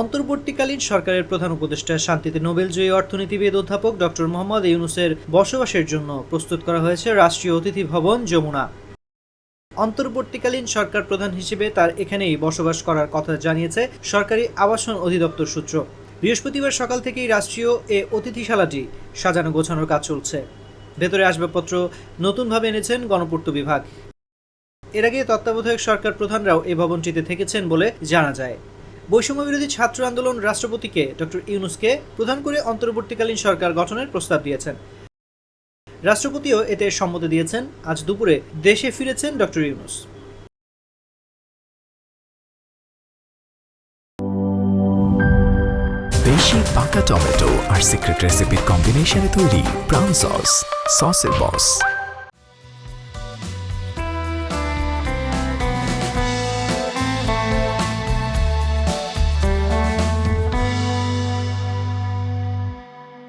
অন্তর্বর্তীকালীন সরকারের প্রধান উপদেষ্টা শান্তিতে নোবেলজয়ী অর্থনীতিবিদ অধ্যাপক ডক্টর মোহাম্মদ ইউনুসের বসবাসের জন্য প্রস্তুত করা হয়েছে রাষ্ট্রীয় অতিথি ভবন যমুনা। অন্তর্বর্তীকালীন সরকার প্রধান হিসেবে তার এখানেই বসবাস করার কথা জানিয়েছে সরকারি আবাসন অধিদপ্তর সূত্র। বৃহস্পতিবার সকাল থেকেই রাষ্ট্রীয় এ অতিথিশালাটি সাজানো গোছানোর কাজ চলছে। ভেতরে আসবাবপত্র নতুনভাবে এনেছেন গণপূর্ত বিভাগ। এর আগে তত্ত্বাবধায়ক সরকার প্রধানরাও এই ভবনটিতে থেকেছেন বলে জানা যায়। বৈষম্য বিরোধী ছাত্র আন্দোলন রাষ্ট্রপতিকে ডক্টর ইউনুসকে প্রধান করে অন্তর্বর্তীকালীন সরকার গঠনের প্রস্তাব দিয়েছেন। রাষ্ট্রপতিও এতে সম্মতি দিয়েছেন। আজ দুপুরে দেশে ফিরেছেন ডক্টর ইউনুস। বেশি পাকা টমেটো আর সিক্রেট রেসিপির কম্বিনেশনে তৈরি ব্রাউন সস, সসের বস।